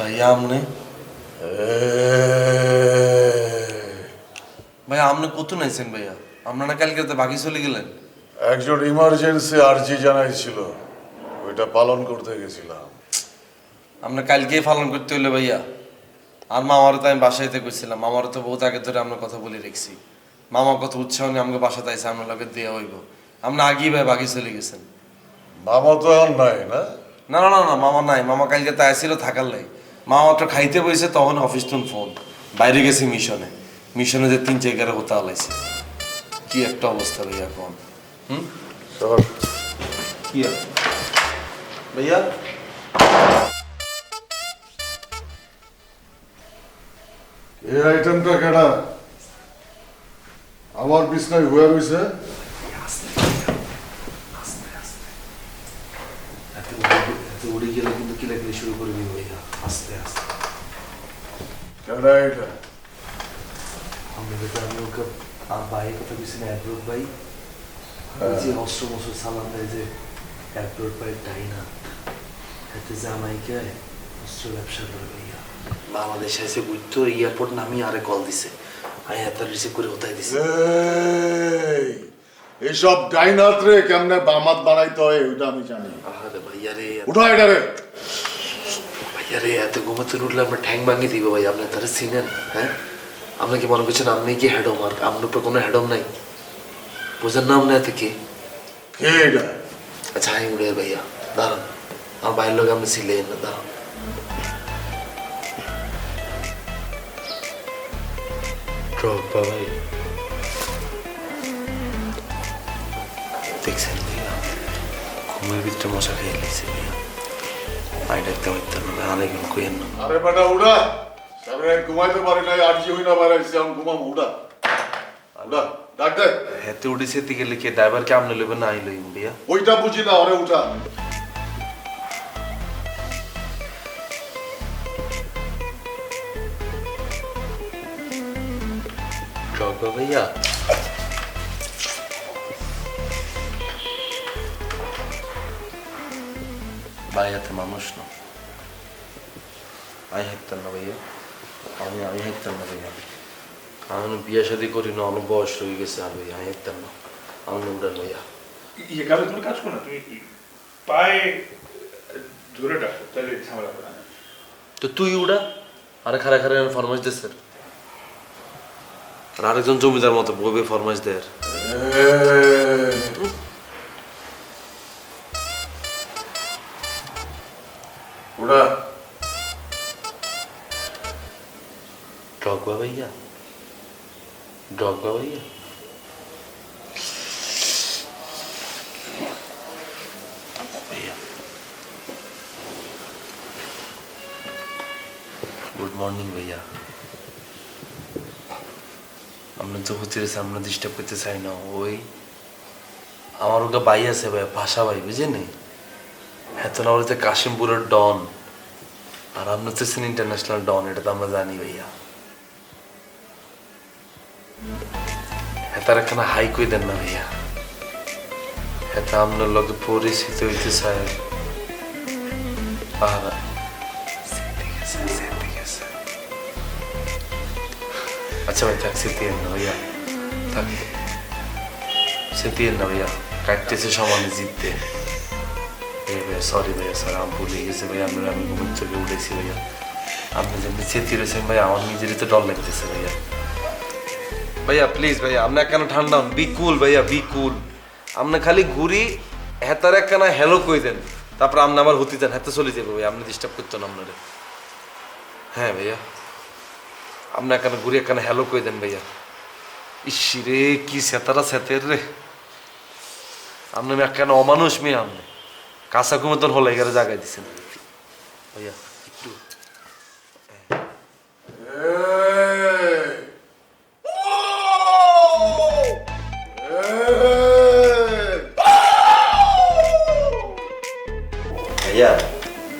ভাইয়া আমনে ভাইয়া আমনে কত নাইছেন ভাইয়া? আপনারা কালকে তো বাকি চলে গেলেন। একজন ইমার্জেন্সি আর্জি জানাইছিল। ওইটা পালন করতে গেছিলাম। আমরা কালকেই পালন করতে হইল ভাইয়া। আর মামারও তো আমি বাসাইতে কইছিলাম মামারও তো বহুত আগে ধরে আমরা কথা বলে রেখছি। মামা কত উৎসাহ নিয়ে আমাকে বাসাতে আইসে আপনার লগে দেওয়া হইব। আমরা আগেই ভাই বাকি চলে গেছেন। মামা তো এখন নাই না? না না না না মামা নাই। মামা কালকে তো আইছিল থাকার লাই। মামা মাত্র খাইতে বসে তখন অফিস তুন ফোন বাইরে গেছি মিশনে। মিশনে যে তিন জায়গায় হতে আলাইছে। কি একটা অবস্থা ভাইয়া কোন? হুম? কি? ভাইয়া? এই আইটেমটা কেডা? আমার বিছনায় হয়ে রয়েছে উড়ে- গেলে কিন্তু কিলাকিলি শুরু করে দিবে। আস্তে আস্তে এটা আমি তো আমি ওকে আমার ভাইয়ের কথা বলছি না অ্যাব্রোড ভাই যে অস্ত্র মস্ত্র সালাম দেয় যে অ্যাব্রোড ভাই তাই না এতে জামাইকে অস্ত্র ব্যবসা করে ভাইয়া বাংলাদেশ এসে বুঝতো এয়ারপোর্ট নামি আরে কল দিছে আমি এত রিসিভ করে ওটাই দিছে এই, এইসব ডাইনাত রে কেমনে বামাত বানাইতে হয় ওইটা আমি জানি আরে ভাইয়া রে উঠা এটা রে ভাইয়া রে এত ঘুমাতে উঠলে আমরা ঠ্যাং ভাঙিয়ে দিব ভাই আপনি তারা চিনেন হ্যাঁ আপনি কি মনে করছেন আপনি কি হ্যাডম আর আপনার উপর কোনো হ্যাডম নাই বোঝেন না আপনি এতে কি কে এটা আচ্ছা হাই উড়ে ভাইয়া দাঁড়ান আমার বাইরের লোক আপনি ছিলেন না দাঁড়ান ড্রগবা ভাই দেখছেন ভাইয়া ঘুমের ভিতরে মশা খেয়ে নিয়েছে ভাইয়া পানি ডাকতে পারতে না আরেকজন কইেন না আরে বেটা উড়া সামনে ঘুমাইতে পারি নাই আর্জি হই না বাইরে আমি ঘুমাম উড়া উড়া ডাক দে হেতে উড়েছে দিকে লিখে ড্রাইভারকে আমনে লইবে না আই লইম ভাইয়া ওইটা বুঝি না ওরে উঠা ভাইয়া ভাইয়াতে মানুষ না ভাইয়া আমি আমি হাইতাম না ভাইয়া আমি বিয়ে শাদি করি না অনেক বয়স হয়ে গেছে আর ভাইয়া আমি হাইতাম না আমি উড়ান ভাইয়া ইয়ে কারও তুমি কাজ করো না তুমি পায়ে ধরে ডাকো তাহলে ঝামেলা না তো তুই উড়া আরে খারা খারা ফরমাইশ দে স্যার আর আরেকজন জমিদার মতো ববে ফরমাইশ দেয় ড্রগবা ভাইয়া? ড্রগবা ভাইয়া? ভাইয়া। গুড মর্নিং ভাইয়া। আমরা তো হচ্ছে আমরা ডিস্টার্ব করতে চাই না, ওই আমার ওকে ভাই আছে ভাই ভাষা ভাই বলতে কাশিমপুরের ডন আর হচ্ছেন ইন্টারন্যাশনাল ডন, এটা তো আমরা জানি ভাইয়া। তার এখানে হাই কই দেন না ভাইয়া। এটা আপনার পরিচিত হইতে আর। আচ্ছা ভাই, থাক না ভাইয়া। থাক। সেতিয়েন না ভাইয়া। কাটতেছে সমানে জিততে। এই ভাইয়া সরি ভাইয়া স্যার আমি ভুলে গেছি ভাইয়া আপনার আমি ঘুমের চোখে উঠেছি ভাইয়া আপনি যেমনি চেতি রয়েছেন ভাইয়া আমার নিজেরই তো ডর লাগতেছে ভাইয়া ভাইয়া প্লিজ ভাইয়া আপনার কেন ঠান্ডা বি কুল ভাইয়া বি কুল আপনি খালি ঘুরি, হেতার একখানা হ্যালো কই দেন। তারপর আপনি আমার হতি দেন, হেতে চলে যাব ভাইয়া আপনি ডিস্টার্ব করতেন আপনারে হ্যাঁ ভাইয়া। আপনি একখানা ঘুরি একখানা হ্যালো কই দেন ভাইয়া। ইসি রে, কি সেতারা সেতের রে। আপনি একখানা অমানুষ মেয়ে আপনি কাঁচা কুমতন হলে এগারে জাগাই দিছেন। ভাইয়া, একটু।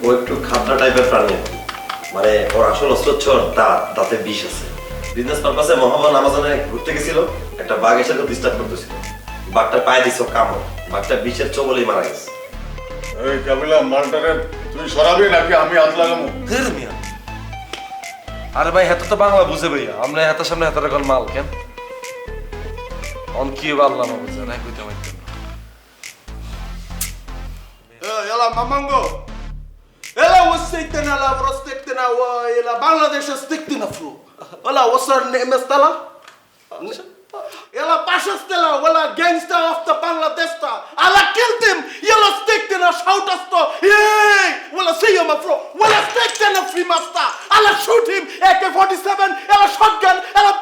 ও একটু খাতরা টাইপের প্রাণী। মানে ওর আসল দাঁত দাঁতে বিষ আছে। বিজনেস পারপাসে মোহাম্মদ আমাজনে ঘুরতে গেছিল, একটা বাঘ এসে ডিস্টার্ব করতেছিল। বাঘটা পায়ে দিছ কামড়। বাঘটা বিষের চবলেই মারা গেছে। এই কাবিলা মালটারে তুই সরাবি নাকি আমি হাত লাগামো ধের মিয়া আরে ভাই হেতে তো বাংলা বুঝে ভাইয়া আমরা হেতার সামনে হেতার এখন মাল কেন অন কি বাল্লা না বুঝে না কইতে পারতেন না। Ela mamango. Ela wastekten ala prostekten awa ela Bangladesh stekten afro. Ela wasar nemestala. Ela gangster of the Bangladesh star. Ala killed him. Ela in a shout us to. Hey! Wala see him afro. Wala in a free master. Ala shoot him. AK-47. Ela shotgun. Ela. Ela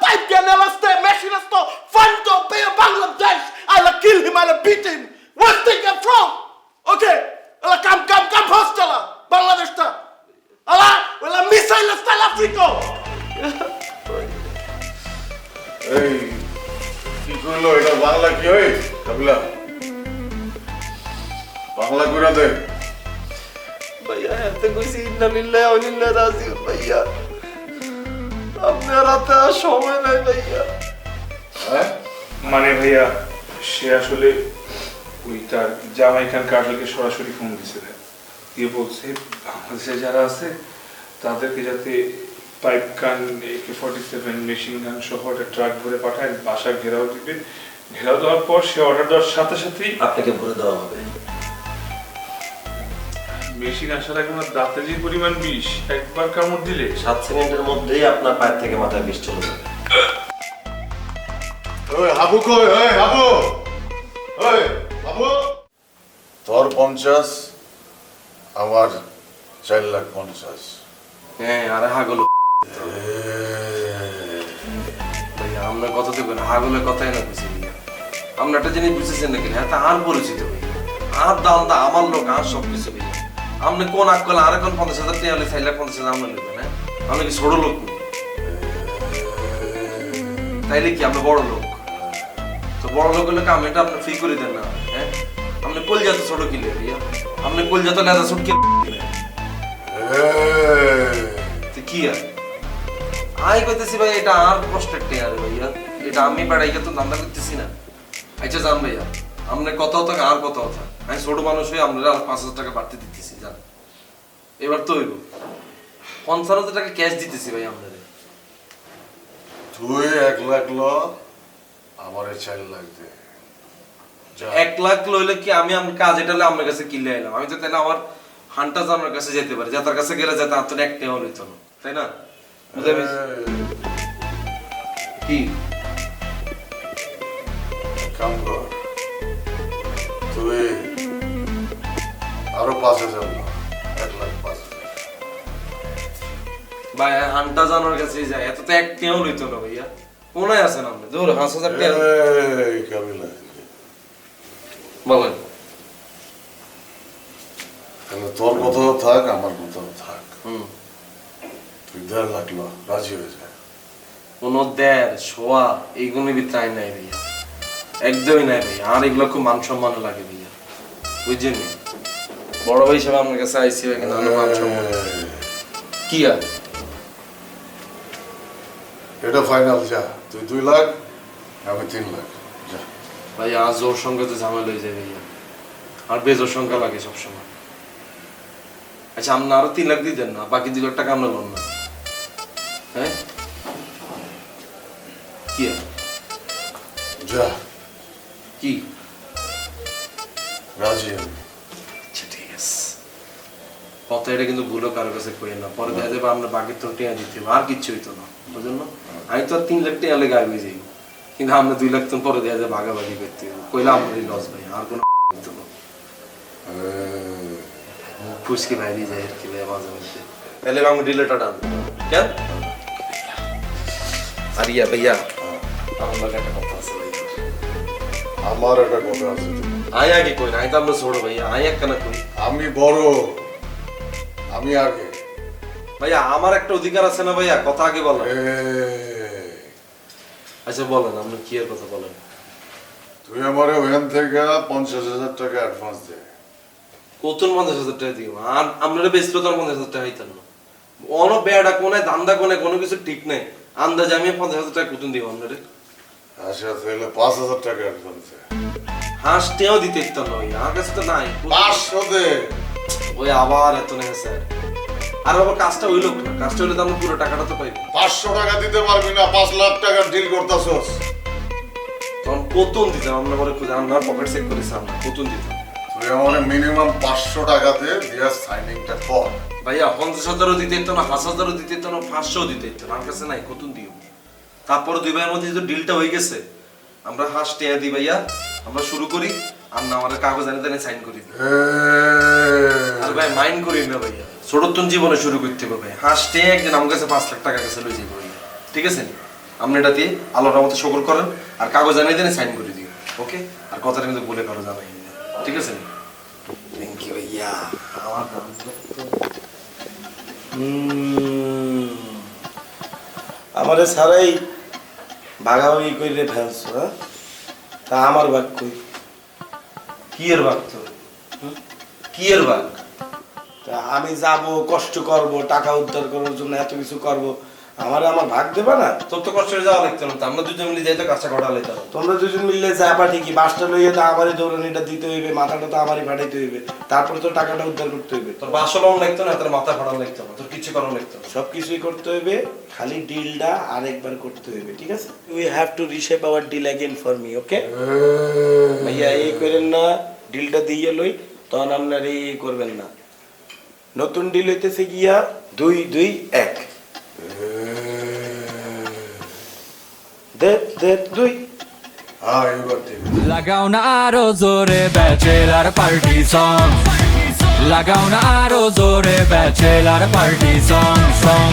দে ভাইয়া এত কইছি ইন্না লিল্লাহি ওয়া ইন্না ইলাইহি রাজিউন ভাইয়া আপনার হাতে আর সময় নাই ভাইয়া হ্যাঁ মানে ভাইয়া সে আসলে ওই তার জামাই খান সরাসরি ফোন দিছে দিয়ে বলছে বাংলাদেশে যারা আছে তাদেরকে যাতে পাইপ গান AK forty seven machine gun সহ একটা ট্রাক ভরে পাঠায় বাসা ঘেরাও দিবে। ঘেরাও দেওয়ার পর সে অর্ডার দেওয়ার সাথে সাথেই আপনাকে ভরে দেওয়া হবে। মেশিন আসার আগে আমার দাঁতে যে পরিমাণ বিষ একবার কামড় দিলে? সাত সেকেন্ডের মধ্যেই আপনার পায়ের থেকে মাথায় বিষ চলে যাবে ওই হাবু কই? ওই হাবু! ওই হাবু! তোর পঞ্চাশ আমার চার লাখ পঞ্চাশ। হ্যাঁ আরে হাগল। আমরা কত দেখবেন হাগলের কথাই না বুঝি আমরা একটা জিনিস বুঝেছেন নাকি হ্যাঁ তা আর পরিচিত আর দাম দা আমার লোক আর সব কিছু ভাইয়া। আপনি কোন আকল আর এখন পঞ্চাশ হাজার টাকা লাখ পঞ্চাশ হাজার আমরা নেবেন হ্যাঁ আপনি কি ছোট লোক? তাইলে কি আমরা বড় লোক? তো বড় লোক হলে কাম এটা আপনি ফ্রি করে দেন না হ্যাঁ? আপনি কলজাতে ছোট কিনলে ভাইয়া আপনি কলজাতে লেজা ছুট কিনলে এই, তো কি আর? আই কইতেছি ভাই এটা আর কষ্টের টেয়ার ভাইয়া। এটা আমি বেড়াইকে তো ধান্দা করতেছি না। আচ্ছা জান ভাইয়া আমরা কত থাক আর কত থাক আমি ছোট মানুষ হয়ে আপনারা আর পাঁচ হাজার টাকা বাড়তে দিতেছি জান। এবার তো হইব। পঞ্চান্ন হাজার টাকা ক্যাশ দিতেছি ভাই আপনাদের। তুই এক লাখ ল আমার চার লাখ দে। এক লাখ লইলে কি আমি আমার কাজ এটা আপনার কাছে কিনলে এলাম আমি তো তাহলে আমার হান্টা জানার কাছে যেতে পারি। যাতার কাছে গেলে যাতে আর তো হইতো না। তাই না? কি? কাম কর। পাঁচ হাজার ল এক লাখ পাঁচ হাজার। ভাই হান্টা জানার কাছে যায় এত তো একটিও লইতো না ভাইয়া। কোনায় আছেন আপনি? দূর পাঁচ হাজার টাকা এই কাবিলা বলেন। তাহলে তোর কথাও থাক আমার কথাও থাক। তুই দেড় লাখ ল রাজি হয়ে যায় কোনো দেড় শোয়া এইগুলোর ভিতরে আইন নাই ভাইয়া। একদমই নাই ভাইয়া। আর এগুলো খুব মান সম্মান লাগে ভাইয়া। বুঝছেন? বড় ভাই হিসেবে আপনার কাছে আইসি কিন্তু আমার মান সম্মান এই, কি আর? এটা ফাইনাল যা। তুই দুই লাখ আমি তিন লাখ। যা। ভাই আজ জোর সঙ্গে তো ঝামেলা হয়ে যায় ভাইয়া। আর বেজোর সংখ্যা লাগে সবসময়। আচ্ছা আপনি আরও তিন লাখ দিয়ে দেন না বাকি দুই লাখ টাকা আমরা লোন না হ্যাঁ? কি যা। কি? কত এটা কিন্তু ভুলো কারোর কাছে কই না। পরে দেখা যাবে আমরা বাকি তো টিয়া দিতে আর কিচ্ছু হইতো না। বুঝলেন? না আমি তো তিন লাখ টাকা লেগে আগে যাই কিন্তু আমরা দুই লাখ তো পরে দেখা যাবে ভাগাভাগি করতে কইলে আমারই লস ভাই আর কোনো হইতো না। ফুসকি বাইরে যায় আর কি ভাই মাঝে মধ্যে। তাহলে আমি ডিলেটা ডান। কেন? আর ইয়া ভাইয়া আমার একটা কথা আছে ভাই। আমার একটা কথা আছে। আয় আগে কই না আমি তো আমরা ছোট ভাইয়া আয় এক কানা কই আমি বড়। আমি আগে। ভাইয়া আমার একটা অধিকার আছে না ভাইয়া? কথা আগে বলেন। আচ্ছা বলেন আপনি কি এর কথা বলেন? তুই আমার ওখান থেকে পঞ্চাশ হাজার টাকা অ্যাডভান্স দে। কতন পঞ্চাশ হাজার টাকা দিব? আর আপনারা বেচলে তো পঞ্চাশ হাজার টাকা হইতেন না। অন বেড়া কোনে ধান্দা কোনে কোনো কিছু ঠিক নেই। আন্দাজে আমি পঞ্চাশ হাজার টাকা কতন দিব আপনারে? আচ্ছা তাহলে পাঁচ হাজার টাকা অ্যাডভান্স দে। হাঁস দিতে ইত্যান না ভাই আমার কাছে তো নাই। পাঁচশো দে। ওই আবার এত স্যার। আর বাবা কাজটা ওই লোক না কাজটা হইলে তো আমরা পুরো টাকাটা তো পাইবো। পাঁচশো টাকা দিতে পারবি না পাঁচ লাখ ডিল করতেছস। তখন কতন দিতাম আমরা পরে খুঁজে আমরা পকেট চেক করেছি আমরা কতন দিতাম। তুই আমার মিনিমাম পাঁচশো টাকাতে দিয়া সাইনিংটা কর। ভাইয়া পঞ্চাশ হাজারও দিতে না পাঁচ হাজারও দিতে না পাঁচশোও দিতে আমার কাছে নাই কতন দিও তারপরে দুই ভাইয়ের মধ্যে যেহেতু ডিলটা হয়ে গেছে। আমরা হাঁস টেয়া দিই ভাইয়া আমরা শুরু করি আর না আমাদের কাগজ আনি সাইন করি। আর ভাই মাইন্ড করি না ভাইয়া। ছোটতন জীবনে শুরু করতে হবে। ভাই হাঁস টেয়া একদিন আমার কাছে পাঁচ লাখ টাকা কাছে লই যাব ভাইয়া। ঠিক আছে? আপনি এটা দিয়ে আলোটার মতো সকল করেন আর কাগজ আনিয়ে দেন সাইন করে দিও। ওকে? আর কথাটা কিন্তু বলে কারও জানাই ঠিক আছে? থ্যাংক ইউ ভাইয়া। আমার আমারে সারাই ভাগাভাগি করে ফেলছো হ্যাঁ? তা আমার ভাগ কই কি এর তো কি এর বাঘ তা আমি যাব কষ্ট করব টাকা উদ্ধার করার জন্য এত কিছু করব আমারে আমার ভাগ দেবে না তোর তো কষ্ট হয়ে যাওয়া লাগতো না তো আমরা দুজন মিলে যাইতো কাজটা করা লাইতাম তোমরা দুজন মিললে যাবা ঠিকই বাসটা লইয়ে তো আমারই দৌড়ানিটা দিতে হইবে মাথাটা তো আমারই ফাটাইতে হইবে তারপরে তো টাকাটা উদ্ধার করতে হইবে তোর বাসও লং লাগতো না তোর মাথা ফাটানো লাগতো না তোর কিছু করানো লাগতো না সব কিছুই করতে হইবে খালি ডিলটা আরেকবার করতে হইবে ঠিক আছে we have to reshape our deal again for me okay ভাইয়া এই করেন না ডিলটা দিয়ে লই তখন আপনার এই করবেন না নতুন ডিল হইতেছে গিয়া দুই দুই এক। দেব দে দুই। লাগাও না আরও জোরে ব্যাচেলার পার্টি সং লাগাও না আরও জোরে ব্যাচেলার পার্টি সং সং